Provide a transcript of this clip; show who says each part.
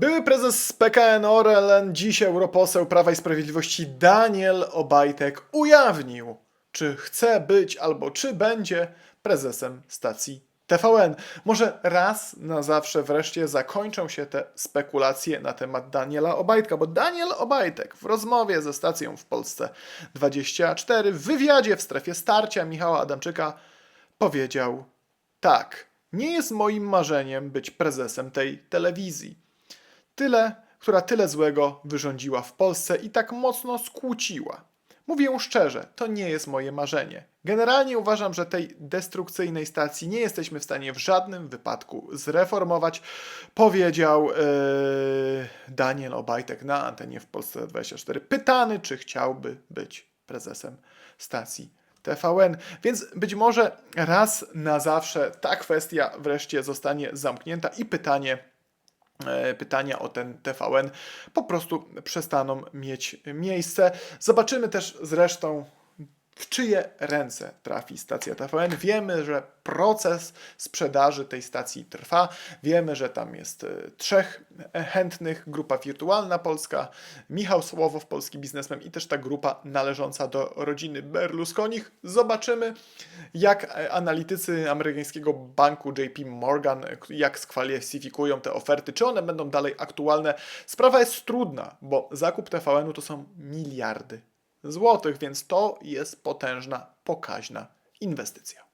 Speaker 1: Były prezes PKN Orlen, dziś europoseł Prawa i Sprawiedliwości Daniel Obajtek ujawnił, czy chce być albo czy będzie prezesem stacji TVN. Może raz na zawsze wreszcie zakończą się te spekulacje na temat Daniela Obajtka, bo Daniel Obajtek w rozmowie ze stacją w Polsce 24 w wywiadzie w strefie starcia Michała Adamczyka powiedział tak, nie jest moim marzeniem być prezesem tej telewizji. Tyle, która tyle złego wyrządziła w Polsce i tak mocno skłóciła. Mówię szczerze, to nie jest moje marzenie. Generalnie uważam, że tej destrukcyjnej stacji nie jesteśmy w stanie w żadnym wypadku zreformować, powiedział yy, Daniel Obajtek na antenie w Polsce 24. Pytany, czy chciałby być prezesem stacji TVN. Więc być może raz na zawsze ta kwestia wreszcie zostanie zamknięta i pytanie pytania o ten TVN po prostu przestaną mieć miejsce. Zobaczymy też zresztą, w czyje ręce trafi stacja TVN. Wiemy, że proces sprzedaży tej stacji trwa. Wiemy, że tam jest e, trzech chętnych, grupa wirtualna polska, Michał Słowow, polski biznesmen i też ta grupa należąca do rodziny Berlusconi. Zobaczymy, jak e, analitycy amerykańskiego banku JP Morgan, jak skwalifikują te oferty, czy one będą dalej aktualne. Sprawa jest trudna, bo zakup TVN-u to są miliardy złotych, więc to jest potężna, pokaźna inwestycja.